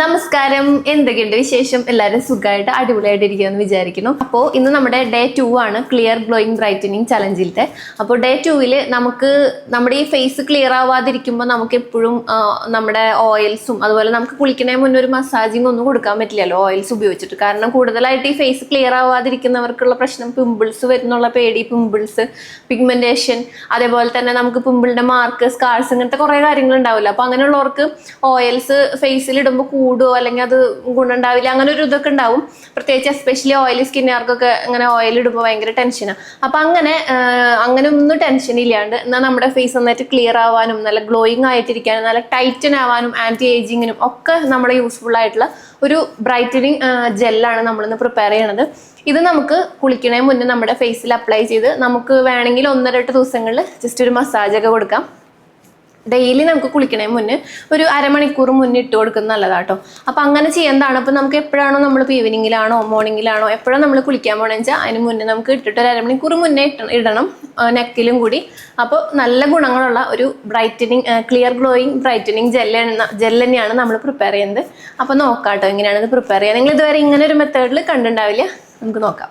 നമസ്കാരം. എന്തൊക്കെയുണ്ട് വിശേഷം? എല്ലാവരും സുഖമായിട്ട് അടിപൊളിയായിട്ട് ഇരിക്കുമെന്ന് വിചാരിക്കുന്നു. അപ്പോൾ ഇന്ന് നമ്മുടെ ഡേ ടു ആണ് ക്ലിയർ ഗ്ലോയിങ് ബ്രൈറ്റനിങ് ചലഞ്ചിലത്തെ അപ്പോൾ ഡേ ടുവിൽ നമുക്ക് നമ്മുടെ ഈ ഫേസ് ക്ലിയർ ആവാതിരിക്കുമ്പോൾ നമുക്ക് എപ്പോഴും നമ്മുടെ ഓയിൽസും അതുപോലെ നമുക്ക് കുളിക്കണേ മുന്നേ ഒരു മസാജിങ് ഒന്നും കൊടുക്കാൻ പറ്റില്ലല്ലോ ഓയിൽസ് ഉപയോഗിച്ചിട്ട്. കാരണം കൂടുതലായിട്ട് ഈ ഫേസ് ക്ലിയർ ആവാതിരിക്കുന്നവർക്കുള്ള പ്രശ്നം പിമ്പിൾസ് വരുന്നുള്ള പേടി പിമ്പിൾസ് പിഗ്മെന്റേഷൻ അതേപോലെ തന്നെ നമുക്ക് പിമ്പിളിന്റെ മാർക്ക് സ്കാർസ് ഇങ്ങനത്തെ കുറേ കാര്യങ്ങൾ ഉണ്ടാവില്ല അപ്പോൾ അങ്ങനെയുള്ളവർക്ക് ഓയിൽസ് ഫേസിൽ ഇടുമ്പോൾ കൂടുമോ അല്ലെങ്കിൽ അത് ഗുണം ഉണ്ടാവില്ല അങ്ങനെ ഒരു ഇതൊക്കെ ഉണ്ടാവും. പ്രത്യേകിച്ച് എസ്പെഷ്യലി ഓയിലി സ്കിന്നുകാർക്കൊക്കെ അങ്ങനെ ഓയിൽ ഇടുമ്പോൾ ഭയങ്കര ടെൻഷനാണ് അപ്പം അങ്ങനെ അങ്ങനെ ഒന്നും ടെൻഷൻ ഇല്ലാണ്ട് എന്നാൽ നമ്മുടെ ഫേസ് നന്നായിട്ട് ക്ലിയർ ആവാനും നല്ല ഗ്ലോയിങ് ആയിട്ടിരിക്കാനും നല്ല ടൈറ്റൻ ആവാനും ആന്റി ഏജിങ്ങിനും ഒക്കെ നമ്മുടെ യൂസ്ഫുൾ ആയിട്ടുള്ള ഒരു ബ്രൈറ്റനിങ് ജെല്ലാണ് നമ്മളിന്ന് പ്രിപ്പയർ ചെയ്യണത്. ഇത് നമുക്ക് കുളിക്കണേ മുന്നേ നമ്മുടെ ഫേസിൽ അപ്ലൈ ചെയ്ത് നമുക്ക് വേണമെങ്കിൽ ഒന്നര എട്ട് ദിവസങ്ങളിൽ ജസ്റ്റ് ഒരു മസാജൊക്കെ കൊടുക്കാം. ഡെയിലി നമുക്ക് കുളിക്കണേ മുന്നേ ഒരു അരമണിക്കൂർ മുന്നേ ഇട്ട് കൊടുക്കുന്നത് നല്ലതാട്ടോ. അപ്പം അങ്ങനെ ചെയ്യുന്നതാണ് അപ്പം നമുക്ക് എപ്പോഴാണോ നമ്മൾ ഈവനിങ്ങിലാണോ മോർണിംഗിലാണോ എപ്പോഴാണ് നമ്മൾ കുളിക്കാൻ പോകണമെന്ന് വെച്ചാൽ അതിന് മുന്നേ നമുക്ക് ഇട്ടിട്ട് ഒരു അരമണിക്കൂർ മുന്നേ ഇടണം നെക്കിലും കൂടി. അപ്പോൾ നല്ല ഗുണങ്ങളുള്ള ഒരു brightening clear glowing brightening gel gel തന്നെയാണ് നമ്മൾ പ്രിപ്പയർ ചെയ്യുന്നത്. അപ്പോൾ നോക്കാം കേട്ടോ എങ്ങനെയാണ് ഇത് പ്രിപ്പയർ ചെയ്യുക. നിങ്ങൾ ഇതുവരെ ഇങ്ങനെ ഒരു മെത്തേഡിൽ കണ്ടിട്ടുണ്ടാവില്ല? നമുക്ക് നോക്കാം.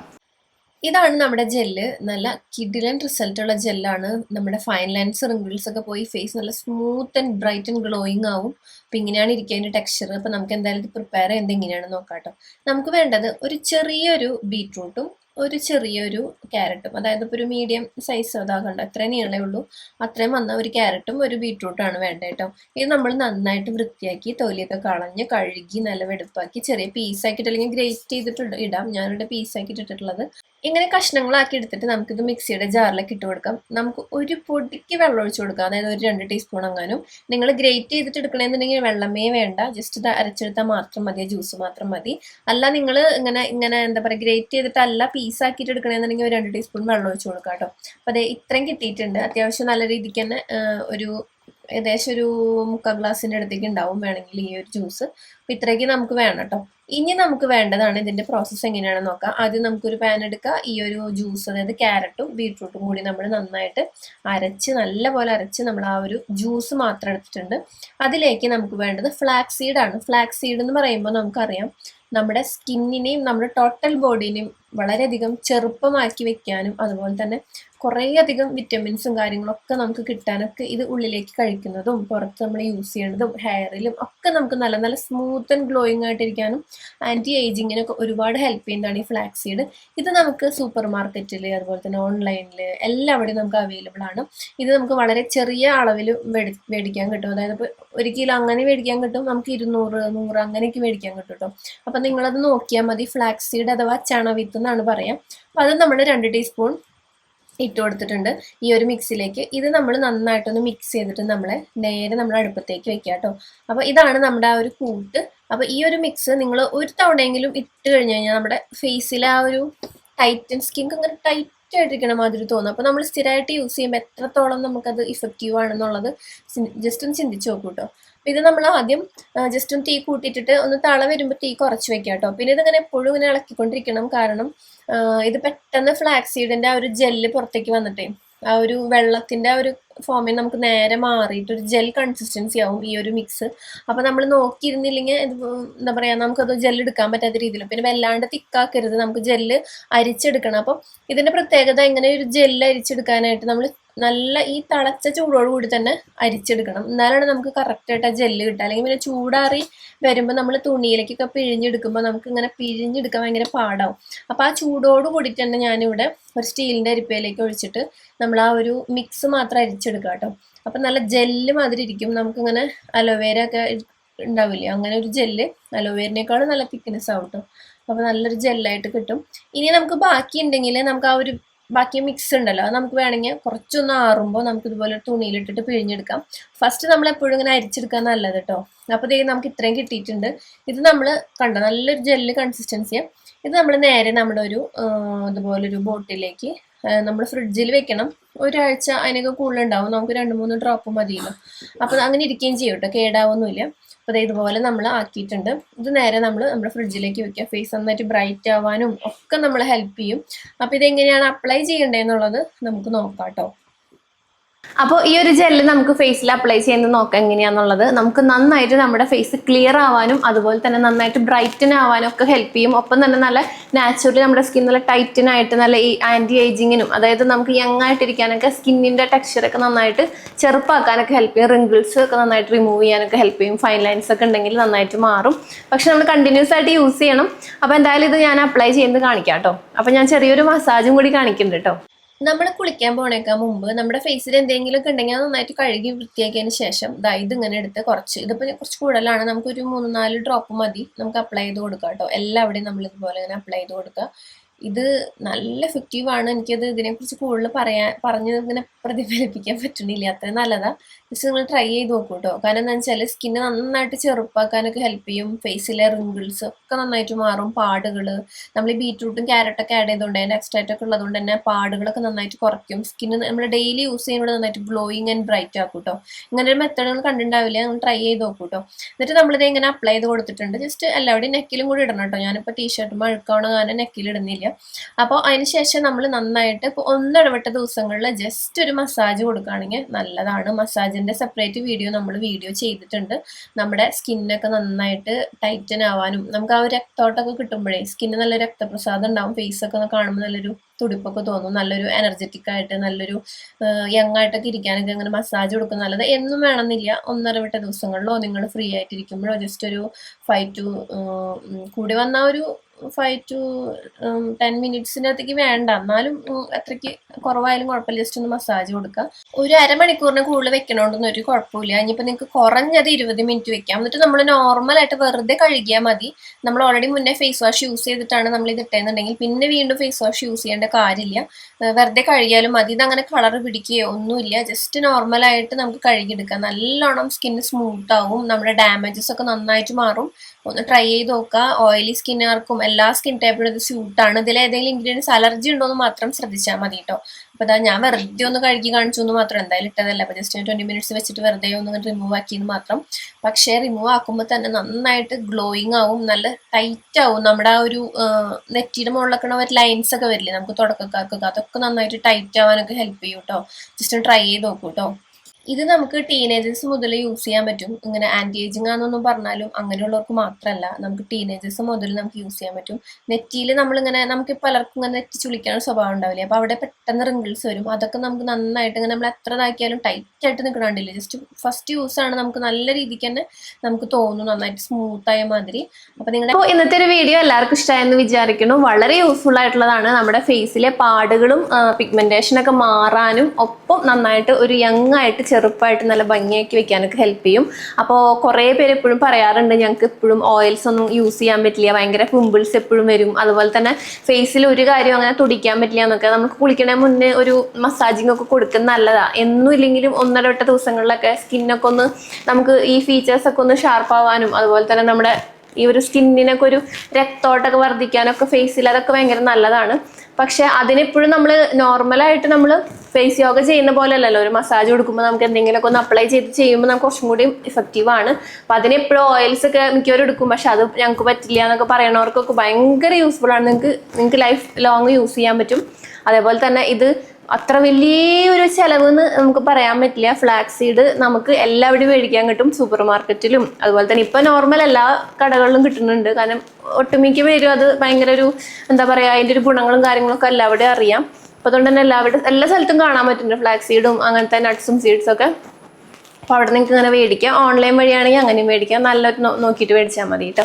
ഇതാണ് നമ്മുടെ ജെല്ല് നല്ല കിഡിലൻ റിസൾട്ട് ഉള്ള ജെല്ലാണ് നമ്മുടെ ഫൈൻ ലൈൻസ് റിങ്കിൾസ് ഒക്കെ പോയി ഫേസ് നല്ല smooth and bright and glowing ആവും. അപ്പം ഇങ്ങനെയാണ് ഇരിക്കുക ടെക്സ്ചർ അപ്പം നമുക്ക് എന്തായാലും ഇത് പ്രിപ്പയർ ചെയ്യുന്നത് ഇങ്ങനെയാണ് നോക്കാട്ടോ നമുക്ക് വേണ്ടത് ഒരു ചെറിയൊരു ബീട്രൂട്ടും ഒരു ചെറിയൊരു ക്യാരറ്റും അതായത് ഇപ്പോൾ ഒരു മീഡിയം സൈസ് അതാകണ്ട അത്ര നീളേ ഉള്ളൂ. അത്രയും വന്ന ഒരു ക്യാരറ്റും ഒരു ബീട്രൂട്ടാണ് വേണ്ടത് കേട്ടോ. ഇത് നമ്മൾ നന്നായിട്ട് വൃത്തിയാക്കി തൊലിയൊക്കെ കളഞ്ഞ് കഴുകി നല്ല വെടുപ്പാക്കി ചെറിയ പീസാക്കിയിട്ട് അല്ലെങ്കിൽ ഗ്രേറ്റ് ചെയ്തിട്ട് ഇടാം. ഞാനിവിടെ പീസാക്കിയിട്ട് ഇട്ടിട്ടുള്ളത്. ഇങ്ങനെ കഷ്ണങ്ങളാക്കി എടുത്തിട്ട് നമുക്കിത് മിക്സിയുടെ ജാറിലേക്ക് ഇട്ട് കൊടുക്കാം. നമുക്ക് ഒരു പൊടിക്ക് വെള്ളം ഒഴിച്ചു കൊടുക്കാം. അതായത് ഒരു രണ്ട് ടീസ്പൂൺ അങ്ങാനും. നിങ്ങൾ ഗ്രേറ്റ് ചെയ്തിട്ട് എടുക്കണമെന്നുണ്ടെങ്കിൽ വെള്ളമേ വേണ്ട. ജസ്റ്റ് ഇത് അരച്ചെടുത്താൽ മാത്രം മതി ജ്യൂസ് മാത്രം മതി. അല്ല നിങ്ങൾ ഇങ്ങനെ ഇങ്ങനെ എന്താ പറയുക ഗ്രേറ്റ് ചെയ്തിട്ടല്ല പീസാക്കിയിട്ട് എടുക്കണമെന്നുണ്ടെങ്കിൽ ഒരു രണ്ട് ടീസ്പൂൺ വെള്ളം ഒഴിച്ച് കൊടുക്കാം കേട്ടോ അപ്പോൾ അതെ ഇത്രയും കിട്ടിയിട്ടുണ്ട്. അത്യാവശ്യം നല്ല രീതിക്ക് തന്നെ ഒരു ഏകദേശം ഒരു മുക്കാൽ ഗ്ലാസിന്റെ അടുത്തേക്ക് ഉണ്ടാവും വേണമെങ്കിൽ ഈ ഒരു ജ്യൂസ്. അപ്പോൾ ഇത്രയ്ക്ക് നമുക്ക് വേണം കേട്ടോ. ഇനി നമുക്ക് വേണ്ടതാണ് ഇതിന്റെ പ്രോസസ്സ് എങ്ങനെയാണെന്ന് നോക്കാം. ആദ്യം നമുക്കൊരു പാൻ എടുക്കുക ഈ ഒരു ജ്യൂസ് അതായത് ക്യാരറ്റും ബീട്രൂട്ടും കൂടി നമ്മൾ നന്നായിട്ട് അരച്ച് നല്ലപോലെ അരച്ച് നമ്മൾ ആ ഒരു ജ്യൂസ് മാത്രം എടുത്തിട്ടുണ്ട്. അതിലേക്ക് നമുക്ക് വേണ്ടത് ഫ്ലാക്സ് സീഡാണ് ഫ്ലാക്സ് സീഡ് എന്ന് പറയുമ്പോൾ നമുക്കറിയാം നമ്മുടെ സ്കിന്നിനെയും നമ്മുടെ ടോട്ടൽ ബോഡീനെയും വളരെയധികം ചെറുപ്പമാക്കി വെക്കാനും അതുപോലെ തന്നെ കുറേയധികം വിറ്റമിൻസും കാര്യങ്ങളൊക്കെ നമുക്ക് കിട്ടാനൊക്കെ ഇത് ഉള്ളിലേക്ക് കഴിക്കുന്നതും പുറത്ത് നമ്മൾ യൂസ് ചെയ്യുന്നതും ഹെയറിലും ഒക്കെ നമുക്ക് നല്ല നല്ല സ്മൂത്ത് ആൻഡ് ഗ്ലോയിങ് ആയിട്ടിരിക്കാനും ആന്റി ഏജിങ്ങിനൊക്കെ ഒരുപാട് ഹെൽപ്പ് ചെയ്യുന്നതാണ് ഈ ഫ്ലാക്സ് സീഡ് ഇത് നമുക്ക് സൂപ്പർ മാർക്കറ്റിൽ അതുപോലെ തന്നെ ഓൺലൈനിൽ എല്ലാവിടെയും നമുക്ക് അവൈലബിൾ ആണ്. ഇത് നമുക്ക് വളരെ ചെറിയ അളവിൽ മേടിക്കാൻ കിട്ടും. അതായത് ഇപ്പോൾ ഒരു കിലോ അങ്ങനെ മേടിക്കാൻ കിട്ടും നമുക്ക് ഇരുന്നൂറ് നൂറ് അങ്ങനെയൊക്കെ മേടിക്കാൻ കിട്ടും കേട്ടോ. അപ്പം നിങ്ങളത് നോക്കിയാൽ മതി ഫ്ലാക്സ് സീഡ് അഥവാ ചണവിത്ത് എന്നാണ് പറയാം. അപ്പം അത് നമ്മൾ രണ്ട് ടീസ്പൂൺ ഇട്ട് കൊടുത്തിട്ടുണ്ട്. ഈ ഒരു മിക്സിയിലേക്ക് ഇത് നമ്മൾ നന്നായിട്ടൊന്ന് മിക്സ് ചെയ്തിട്ട് നമ്മൾ നേരെ നമ്മുടെ അടുപ്പത്തേക്ക് വെക്കുക കേട്ടോ. അപ്പോൾ ഇതാണ് നമ്മുടെ ആ ഒരു കൂട്ട്. അപ്പോൾ ഈ ഒരു മിക്സ് നിങ്ങൾ ഒരു തവണയെങ്കിലും ഇട്ട് കഴിഞ്ഞ് കഴിഞ്ഞാൽ നമ്മുടെ ഫേസിലെ ആ ഒരു ടൈറ്റൻ സ്കിൻ അങ്ങനെ ടൈറ്റ് ആയിട്ടിരിക്കണ മാതിരി തോന്നും. അപ്പോൾ നമ്മൾ സ്ഥിരമായിട്ട് യൂസ് ചെയ്യുമ്പോൾ എത്രത്തോളം നമുക്കത് ഇഫക്റ്റീവ് ആണെന്നുള്ളത് ജസ്റ്റ് ഒന്ന് ചിന്തിച്ച് നോക്കൂ കേട്ടോ ഇത് നമ്മൾ ആദ്യം ജസ്റ്റ് ഒന്ന് തീ കൂട്ടിയിട്ടിട്ട് ഒന്ന് തള വരുമ്പോൾ തീ കുറച്ച് വെക്കാം കേട്ടോ പിന്നെ ഇതിങ്ങനെ എപ്പോഴും ഇങ്ങനെ ഇളക്കിക്കൊണ്ടിരിക്കണം. കാരണം ഇത് പെട്ടെന്ന് ഫ്ലാക്സ് സീഡിന്റെ ആ ഒരു ജെല്ല് പുറത്തേക്ക് വന്നിട്ടേ ആ ഒരു വെള്ളത്തിന്റെ ആ ഒരു ഫോമിൽ നമുക്ക് നേരെ മാറിയിട്ട് ഒരു ജെൽ കൺസിസ്റ്റൻസി ആവും ഈ ഒരു മിക്സ് അപ്പൊ നമ്മൾ നോക്കിയിരുന്നില്ലെങ്കിൽ എന്താ പറയാ നമുക്കത് ജെൽ എടുക്കാൻ പറ്റാത്ത രീതിയിൽ. പിന്നെ വല്ലാണ്ട് തിക്കാക്കരുത്. നമുക്ക് ജെല്ല് അരിച്ചെടുക്കണം. അപ്പം ഇതിന്റെ പ്രത്യേകത എങ്ങനെ ഒരു ജെല്ല് അരിച്ചെടുക്കാനായിട്ട് നമ്മൾ നല്ല ഈ തിളച്ച ചൂടോട് കൂടി തന്നെ അരിച്ചെടുക്കണം. എന്നാലാണ് നമുക്ക് കറക്റ്റായിട്ട് ആ ജെല്ല് കിട്ടുക. അല്ലെങ്കിൽ പിന്നെ ചൂടാറി വരുമ്പോൾ നമ്മൾ തുണിയിലേക്കൊക്കെ പിഴിഞ്ഞെടുക്കുമ്പോൾ നമുക്ക് ഇങ്ങനെ പിഴിഞ്ഞെടുക്കാൻ ഭയങ്കര പാടാവും. അപ്പോൾ ആ ചൂടോട് കൂടിയിട്ട് തന്നെ ഞാനിവിടെ ഒരു സ്റ്റീലിന്റെ അരിപ്പയിലേക്ക് ഒഴിച്ചിട്ട് നമ്മൾ ആ ഒരു മിക്സ് മാത്രം അരിച്ചെടുക്കുക കേട്ടോ. അപ്പം നല്ല ജെല്ല് മാതിരി ഇരിക്കും. നമുക്കിങ്ങനെ അലോവേര ഒക്കെ ഉണ്ടാവില്ലേ? അങ്ങനെ ഒരു ജെല്ല് അലോവേരിനേക്കാളും നല്ല തിക്നെസ് ആവും കേട്ടോ. അപ്പോൾ നല്ലൊരു ജെല്ലായിട്ട് കിട്ടും. ഇനി നമുക്ക് ബാക്കി ഉണ്ടെങ്കിൽ നമുക്ക് ആ ഒരു ബാക്കി മിക്സ് ഉണ്ടല്ലോ. അത് നമുക്ക് വേണമെങ്കിൽ കുറച്ചൊന്ന് ആറുമ്പോൾ നമുക്ക് ഇതുപോലെ തുണിയിലിട്ടിട്ട് പിഴിഞ്ഞെടുക്കാം. ഫസ്റ്റ് നമ്മൾ എപ്പോഴും ഇങ്ങനെ അരിച്ചെടുക്കാൻ നല്ലത് കേട്ടോ അപ്പോൾ ദേ നമുക്ക് ഇത്രയും കിട്ടിയിട്ടുണ്ട്. ഇത് നമ്മൾ കണ്ട? നല്ലൊരു ജെല്ല് കൺസിസ്റ്റൻസിയാണ് ഇത് നമ്മൾ നേരെ നമ്മുടെ ഒരു ഇതുപോലൊരു ബോട്ടിലേക്ക് നമ്മൾ ഫ്രിഡ്ജിൽ വെക്കണം. ഒരാഴ്ച അതിനൊക്കെ കൂടുതലുണ്ടാവും. നമുക്ക് രണ്ട് മൂന്ന് ഡ്രോപ്പ് മതിയല്ലോ. അപ്പോൾ അങ്ങനെ ഇരിക്കുകയും ചെയ്യും കേട്ടോ കേടാവൊന്നുമില്ല. അപ്പോൾ ഇതുപോലെ നമ്മൾ ആക്കിയിട്ടുണ്ട്. ഇത് നേരെ നമ്മൾ നമ്മുടെ ഫ്രിഡ്ജിലേക്ക് വെക്കുക. ഫേസ് നന്നായിട്ട് ബ്രൈറ്റ് ആവാനും ഒക്കെ നമ്മൾ ഹെൽപ്പ് ചെയ്യും. അപ്പോൾ ഇതെങ്ങനെയാണ് അപ്ലൈ ചെയ്യേണ്ടതെന്നുള്ളത് നമുക്ക് നോക്കാം കേട്ടോ. അപ്പോൾ ഈ ഒരു ജെല്ല് നമുക്ക് ഫേസിൽ അപ്ലൈ ചെയ്യുന്നത് നോക്കാം എങ്ങനെയാന്നുള്ളത്. നമുക്ക് നന്നായിട്ട് നമ്മുടെ ഫേസ് ക്ലിയർ ആവാനും അതുപോലെ തന്നെ നന്നായിട്ട് ബ്രൈറ്റൻ ആവാനും ഒക്കെ ഹെൽപ്പ് ചെയ്യും. ഒപ്പം തന്നെ നല്ല നാച്ചുറലി നമ്മുടെ സ്കിൻ നല്ല ടൈറ്റൻ ആയിട്ട് നല്ല ഈ ആന്റി ഏജിങ്ങിനും അതായത് നമുക്ക് യങ് ആയിട്ടിരിക്കാനൊക്കെ സ്കിന്നിന്റെ ടെക്സ്ചറൊക്കെ നന്നായിട്ട് ചെറുപ്പാക്കാനൊക്കെ ഹെൽപ്പ് ചെയ്യും. റിങ്കിൾസ് ഒക്കെ നന്നായിട്ട് റിമൂവ് ചെയ്യാനൊക്കെ ഹെൽപ്പ് ചെയ്യും. ഫൈൻ ലൈൻസ് ഒക്കെ ഉണ്ടെങ്കിൽ നന്നായിട്ട് മാറും. പക്ഷെ നമ്മൾ കണ്ടിന്യൂസ് ആയിട്ട് യൂസ് ചെയ്യണം. അപ്പോൾ എന്തായാലും ഇത് ഞാൻ അപ്ലൈ ചെയ്യുന്നത് കാണിക്കാം കേട്ടോ അപ്പോൾ ഞാൻ ചെറിയൊരു മസാജും കൂടി കാണിക്കുന്നുണ്ട് കേട്ടോ നമ്മൾ കുളിക്കാൻ പോണേക്കാൾ മുമ്പ് നമ്മുടെ ഫേസിൽ എന്തെങ്കിലും ഒക്കെ ഉണ്ടെങ്കിൽ അത് നന്നായിട്ട് കഴുകി വൃത്തിയാക്കിയതിന് ശേഷം ദാ ഇത് ഇങ്ങനെ എടുത്ത് കുറച്ച് ഇതിപ്പോൾ കുറച്ച് കൂടുതലാണ് നമുക്കൊരു മൂന്ന് നാല് ഡ്രോപ്പ് മതി നമുക്ക് അപ്ലൈ ചെയ്ത് കൊടുക്കാം കേട്ടോ. എല്ലാവിടെയും നമ്മൾ ഇതുപോലെ ഇങ്ങനെ അപ്ലൈ ചെയ്ത് കൊടുക്കുക ഇത് നല്ല എഫക്റ്റീവ് ആണ്. എനിക്കത് ഇതിനെക്കുറിച്ച് കൂടുതൽ പറയാൻ പറഞ്ഞ് ഇങ്ങനെ പ്രതിഫലിപ്പിക്കാൻ പറ്റുന്നില്ല. അത്രയും നല്ലതാ. ജസ്റ്റ് നിങ്ങൾ ട്രൈ ചെയ്ത് നോക്കൂ കേട്ടോ കാരണം എന്താ വെച്ചാൽ സ്കിന്ന് നന്നായിട്ട് ചെറുപ്പാക്കാനൊക്കെ ഹെൽപ്പ് ചെയ്യും. ഫേസിലെ റിങ്കിൾസ് ഒക്കെ നന്നായിട്ട് മാറും. പാടുകൾ നമ്മൾ ഈ ബീറ്റ്റൂട്ടും ക്യാരറ്റൊക്കെ ആഡ് ചെയ്തുകൊണ്ട് അതിന്റെ എക്സ്ട്രാറ്റ് ഒക്കെ ഉള്ളതുകൊണ്ട് തന്നെ പാടുകളൊക്കെ നന്നായിട്ട് കുറയ്ക്കും. സ്കിന്ന് നമ്മൾ ഡെയിലി യൂസ് ചെയ്യുമ്പോൾ നന്നായിട്ട് ഗ്ലോയിങ് ആൻഡ് ബ്രൈറ്റ് ആക്കും കേട്ടോ ഇങ്ങനെ ഒരു മെത്തേഡ് നിങ്ങൾ കണ്ടിട്ടുണ്ടാവില്ല? നിങ്ങൾ ട്രൈ ചെയ്ത് നോക്കൂ കേട്ടോ എന്നിട്ട് നമ്മളിത് ഇങ്ങനെ അപ്ലൈ ചെയ്ത് കൊടുത്തിട്ടുണ്ട്. ജസ്റ്റ് എല്ലാവരുടെയും നെക്കിലും കൂടി ഇടണം കേട്ടോ ഞാനിപ്പോൾ ടീഷർട്ട് അഴുക്കാവണ കാരണം നെക്കിൽ ഇടുന്നില്ല. അപ്പോൾ അതിന് ശേഷം നമ്മൾ നന്നായിട്ട് ഇപ്പോൾ ഒന്നിടവിട്ട ദിവസങ്ങളിൽ ജസ്റ്റ് ഒരു മസാജ് കൊടുക്കുകയാണെങ്കിൽ നല്ലതാണ്. മസാജിന്റെ സെപ്പറേറ്റ് വീഡിയോ നമ്മൾ വീഡിയോ ചെയ്തിട്ടുണ്ട്. നമ്മുടെ സ്കിന്നൊക്കെ നന്നായിട്ട് ടൈറ്റൻ ആവാനും നമുക്ക് ആ ഒരു രക്തോട്ടൊക്കെ കിട്ടുമ്പോഴേ സ്കിന്ന് നല്ല രക്തപ്രസാദം ഉണ്ടാവും. ഫേസൊക്കെ ഒന്ന് കാണുമ്പോൾ നല്ലൊരു തുടിപ്പൊക്കെ തോന്നും. നല്ലൊരു എനർജറ്റിക് ആയിട്ട് നല്ലൊരു യങ് ആയിട്ടൊക്കെ ഇരിക്കാനൊക്കെ അങ്ങനെ മസാജ് കൊടുക്കുന്ന നല്ലത്. എന്നും വേണമെന്നില്ല. ഒന്നര വിട്ട ദിവസങ്ങളിലോ നിങ്ങൾ ഫ്രീ ആയിട്ടിരിക്കുമ്പോഴോ ജസ്റ്റ് ഒരു ഫൈവ് ടു കൂടി വന്ന ഒരു ഫൈവ് ടു ടെൻ മിനിറ്റ്സിന്റെ അകത്തേക്ക് വേണ്ട. എന്നാലും അത്രയ്ക്ക് കുറവായാലും കുഴപ്പമില്ല. ജസ്റ്റ് ഒന്ന് മസാജ് കൊടുക്കുക ഒരു അരമണിക്കൂറിന് കൂടുതൽ വെക്കണോണ്ടൊന്നും ഒരു കുഴപ്പമില്ല. ഇനിയിപ്പോൾ നിങ്ങൾക്ക് കുറഞ്ഞത് ഇരുപത് മിനിറ്റ് വെക്കാം. എന്നിട്ട് നമ്മൾ നോർമലായിട്ട് വെറുതെ കഴുകിയാൽ മതി. നമ്മൾ ഓൾറെഡി മുന്നേ ഫേസ് വാഷ് യൂസ് ചെയ്തിട്ടാണ് നമ്മൾ ഇത് പിന്നെ വീണ്ടും ഫേസ് വാഷ് യൂസ് ചെയ്യേണ്ട കാര്യമില്ല. വെറുതെ കഴുകിയാലും മതി. ഇതങ്ങനെ കളർ പിടിക്കുകയോ ഒന്നുമില്ല. ജസ്റ്റ് നോർമലായിട്ട് നമുക്ക് കഴുകിയെടുക്കാം. നല്ലോണം സ്കിന്ന് സ്മൂത്ത് ആവും. നമ്മുടെ ഡാമേജസ് ഒക്കെ നന്നായിട്ട് മാറും. ഒന്ന് ട്രൈ ചെയ്ത് നോക്കുക ഓയിലി സ്കിന്നുകാർക്കും എല്ലാ സ്കിൻ ടൈപ്പിനും ഇത് സ്യൂട്ടാണ് ഇതിൽ ഏതെങ്കിലും ഇൻഗ്രീഡിയൻസ് അലർജി ഉണ്ടോ എന്ന് മാത്രം ശ്രദ്ധിച്ചാൽ മതി കേട്ടോ അപ്പോൾ അതാ ഞാൻ വെറുതെ ഒന്ന് കഴുകി കാണിച്ചു എന്ന് മാത്രം. എന്തായാലും ഇട്ടതല്ല. അപ്പോൾ ജസ്റ്റ് ട്വന്റി മിനിറ്റ്സ് വെച്ചിട്ട് വെറുതെ ഒന്ന് റിമൂവ് ആക്കിയെന്ന് മാത്രം. പക്ഷേ റിമൂവ് ആക്കുമ്പോൾ തന്നെ നന്നായിട്ട് ഗ്ലോയിങ് ആവും. നല്ല ടൈറ്റ് ആവും. നമ്മുടെ ആ ഒരു നെറ്റിയുടെ മുകളിലൊക്കെ ഒരു ലൈൻസ് ഒക്കെ വരില്ലേ? നമുക്ക് തുടക്കക്കാർക്കൊക്കെ അതൊക്കെ നന്നായിട്ട് ടൈറ്റ് ആവാനൊക്കെ ഹെൽപ്പ് ചെയ്യും കേട്ടോ ജസ്റ്റ് ട്രൈ ചെയ്ത് നോക്കൂ കേട്ടോ ഇത് നമുക്ക് ടീനേജേഴ്സ് മുതൽ യൂസ് ചെയ്യാൻ പറ്റും. ഇങ്ങനെ ആന്റി ഏജിങ് ആണെന്നൊന്നും പറഞ്ഞാലും അങ്ങനെയുള്ളവർക്ക് മാത്രമല്ല നമുക്ക് ടീനേജേഴ്സ് മുതൽ നമുക്ക് യൂസ് ചെയ്യാൻ പറ്റും. നെറ്റിയിൽ നമ്മളിങ്ങനെ നമുക്ക് പലർക്കും ഇങ്ങനെ നെറ്റി ചുളിക്കാനുള്ള സ്വഭാവം ഉണ്ടാവില്ലേ? അപ്പോൾ അവിടെ പെട്ടെന്ന് റിങ്കിൾസ് വരും. അതൊക്കെ നമുക്ക് നന്നായിട്ട് ഇങ്ങനെ നമ്മൾ എത്ര ഇതാക്കിയാലും ടൈറ്റ് ആയിട്ട് നിൽക്കണില്ല ജസ്റ്റ് ഫസ്റ്റ് യൂസ് ആണ് നമുക്ക് നല്ല രീതിക്ക് തന്നെ നമുക്ക് തോന്നും നന്നായിട്ട് സ്മൂത്ത് ആയ മാതിരി. അപ്പോൾ നിങ്ങളുടെ ഇന്നത്തെ ഒരു വീഡിയോ എല്ലാവർക്കും ഇഷ്ടമായെന്ന് വിചാരിക്കുന്നു. വളരെ യൂസ്ഫുൾ ആയിട്ടുള്ളതാണ്. നമ്മുടെ ഫേസിലെ പാടുകളും പിഗ്മെന്റേഷൻ ഒക്കെ മാറാനും ഒപ്പം നന്നായിട്ട് ഒരു യങ് ആയിട്ട് ചെറുപ്പമായിട്ട് നല്ല ഭംഗിയാക്കി വെക്കാനൊക്കെ ഹെൽപ്പ് ചെയ്യും. അപ്പോൾ കുറേ പേര് എപ്പോഴും പറയാറുണ്ട് ഞങ്ങൾക്ക് എപ്പോഴും ഓയിൽസ് ഒന്നും യൂസ് ചെയ്യാൻ പറ്റില്ല. ഭയങ്കര പിമ്പിൾസ് എപ്പോഴും വരും. അതുപോലെ തന്നെ ഫേസിൽ ഒരു കാര്യം അങ്ങനെ തുടിക്കാൻ പറ്റില്ല എന്നൊക്കെ നമുക്ക് കുളിക്കണ മുന്നേ ഒരു മസാജിങ് ഒക്കെ കൊടുക്കുന്നത് നല്ലതാണ് എന്നും ഇല്ലെങ്കിലും ഒന്നിടവിട്ട ദിവസങ്ങളിലൊക്കെ സ്കിന്നൊക്കെ ഒന്ന് നമുക്ക് ഈ ഫീച്ചേഴ്സൊക്കെ ഒന്ന് ഷാർപ്പ് ആവാനും അതുപോലെ തന്നെ നമ്മുടെ ഈ ഒരു സ്കിന്നിനൊക്കെ ഒരു രക്തോട്ടൊക്കെ വർദ്ധിക്കാനൊക്കെ ഫേസിൽ അതൊക്കെ ഭയങ്കര നല്ലതാണ്. പക്ഷെ അതിനെപ്പോഴും നമ്മൾ നോർമലായിട്ട് നമ്മൾ ഫേസ് യോഗ ചെയ്യുന്ന പോലെ അല്ലല്ലോ ഒരു മസാജ് കൊടുക്കുമ്പോൾ നമുക്ക് എന്തെങ്കിലുമൊക്കെ ഒന്ന് അപ്ലൈ ചെയ്ത് ചെയ്യുമ്പോൾ നമുക്ക് കുറച്ചും കൂടി ഇഫക്റ്റീവ് ആണ്. അപ്പം അതിനെപ്പോഴും ഓയിൽസ് ഒക്കെ മിക്കവരും എടുക്കും പക്ഷെ അത് ഞങ്ങൾക്ക് പറ്റില്ല എന്നൊക്കെ പറയണവർക്കൊക്കെ ഭയങ്കര യൂസ്ഫുൾ ആണ്. നിങ്ങൾക്ക് നിങ്ങൾക്ക് ലൈഫ് ലോങ് യൂസ് ചെയ്യാൻ പറ്റും. അതേപോലെ തന്നെ ഇത് അത്ര വലിയൊരു ചെലവ് എന്ന് നമുക്ക് പറയാൻ പറ്റില്ല. ഫ്ലാക്സ് സീഡ് നമുക്ക് എല്ലാവിടെയും മേടിക്കാൻ കിട്ടും സൂപ്പർ മാർക്കറ്റിലും അതുപോലെ തന്നെ ഇപ്പം നോർമൽ എല്ലാ കടകളിലും കിട്ടുന്നുണ്ട്. കാരണം ഒട്ടുമിക്ക പേരും അത് ഭയങ്കര ഒരു എന്താ പറയുക അതിന്റെ ഒരു ഗുണങ്ങളും കാര്യങ്ങളൊക്കെ എല്ലാവിടെയും അറിയാം. അപ്പോൾ അതുകൊണ്ട് തന്നെ എല്ലാവിടെ എല്ലാ സ്ഥലത്തും കാണാൻ പറ്റുന്നുണ്ട്. ഫ്ലാക്സ് സീഡും അങ്ങനത്തെ നട്ട്സും സീഡ്സും ഒക്കെ. അപ്പോൾ അവിടെ നിങ്ങൾക്ക് ഇങ്ങനെ മേടിക്കാം. ഓൺലൈൻ വഴിയാണെങ്കിൽ അങ്ങനെയും മേടിക്കാം. നല്ല നോക്കിയിട്ട് മേടിച്ചാൽ മതി കേട്ടോ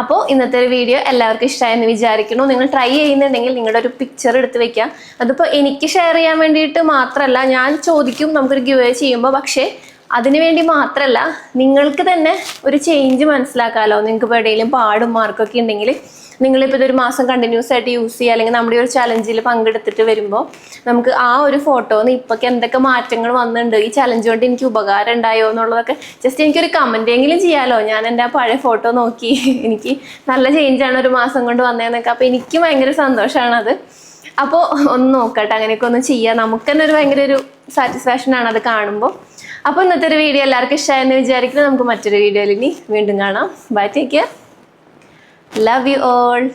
അപ്പോൾ ഇന്നത്തെ ഒരു വീഡിയോ എല്ലാവർക്കും ഇഷ്ടമായെന്ന് വിചാരിക്കുന്നു. നിങ്ങൾ ട്രൈ ചെയ്യുന്നുണ്ടെങ്കിൽ നിങ്ങളുടെ ഒരു പിക്ചർ എടുത്ത് വെക്കാം. അതിപ്പോൾ എനിക്ക് ഷെയർ ചെയ്യാൻ വേണ്ടിയിട്ട് മാത്രമല്ല ഞാൻ ചോദിക്കും നമുക്കൊരു ഗിവ് ചെയ്യുമ്പോൾ പക്ഷേ അതിനുവേണ്ടി മാത്രമല്ല നിങ്ങൾക്ക് തന്നെ ഒരു ചേഞ്ച് മനസ്സിലാക്കാമല്ലോ നിങ്ങൾക്ക് ഇപ്പോൾ എവിടെയെങ്കിലും പാടും മാർക്കൊക്കെ ഉണ്ടെങ്കിൽ നിങ്ങളിപ്പോൾ ഇതൊരു മാസം കണ്ടിന്യൂസ് ആയിട്ട് യൂസ് ചെയ്യുക അല്ലെങ്കിൽ നമ്മുടെ ഒരു ചലഞ്ചിൽ പങ്കെടുത്തിട്ട് വരുമ്പോൾ നമുക്ക് ആ ഒരു ഫോട്ടോന്ന് ഇപ്പൊക്കെ എന്തൊക്കെ മാറ്റങ്ങൾ വന്നിട്ടുണ്ട് ഈ ചലഞ്ച് കൊണ്ട് എനിക്ക് ഉപകാരം ഉണ്ടായോ എന്നുള്ളതൊക്കെ ജസ്റ്റ് എനിക്കൊരു എങ്കിലും ചെയ്യാമല്ലോ ഞാൻ എന്റെ ആ പഴയ ഫോട്ടോ നോക്കി. എനിക്ക് നല്ല ചേഞ്ചാണ് ഒരു മാസം കൊണ്ട് വന്നതെന്നൊക്കെ അപ്പോൾ എനിക്ക് ഭയങ്കര സന്തോഷമാണത് അപ്പോൾ ഒന്ന് നോക്കട്ടെ അങ്ങനെയൊക്കെ ഒന്ന് ചെയ്യാം. നമുക്ക് തന്നെ ഒരു ഭയങ്കര ഒരു സാറ്റിസ്ഫാക്ഷൻ ആണ് അത് കാണുമ്പോൾ അപ്പോൾ ഇന്നത്തെ ഒരു വീഡിയോ എല്ലാവർക്കും ഇഷ്ടമായെന്ന് വിചാരിക്കുന്നു. നമുക്ക് മറ്റൊരു വീഡിയോയിൽ ഇനി വീണ്ടും കാണാം. Bye take care Love you all.